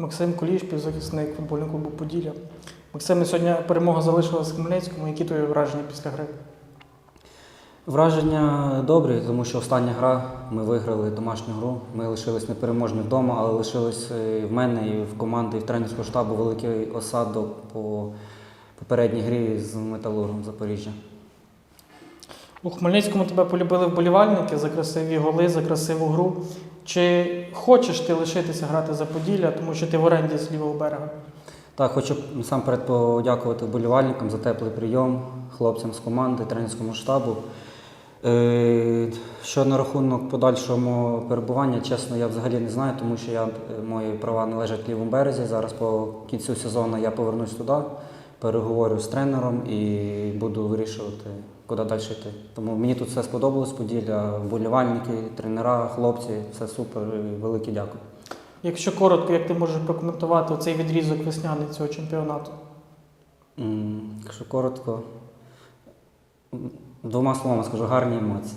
Максим Куліш, півзахисник футбольного клубу Поділля. Максим, сьогодні перемога залишилась в Хмельницькому. Які твої враження після гри? Враження добрі, тому що остання гра ми виграли домашню гру. Ми лишились непереможні вдома, але лишились і в мене, і в команди, і в тренерського штабу великий осадок по попередній грі з металургом Запоріжжя. У Хмельницькому тебе полюбили вболівальники за красиві голи, за красиву гру. Чи хочеш ти лишитися грати за Поділля, тому що ти в оренді з лівого берега? Так, хочу насамперед подякувати вболівальникам за теплий прийом, хлопцям з команди, тренерському штабу. Е, Що на рахунок подальшого перебування, чесно, я взагалі не знаю, тому що я, е, мої права належать лівому березі. Зараз по кінцю сезону я повернусь туди, переговорю з тренером і буду вирішувати, куди далі йти. Тому мені тут все сподобалось, Поділля, вболівальники, тренера, хлопці, все супер. і Велике дякую. Якщо коротко, як ти можеш прокоментувати цей відрізок весняний цього чемпіонату? Якщо коротко, двома словами скажу гарні емоції.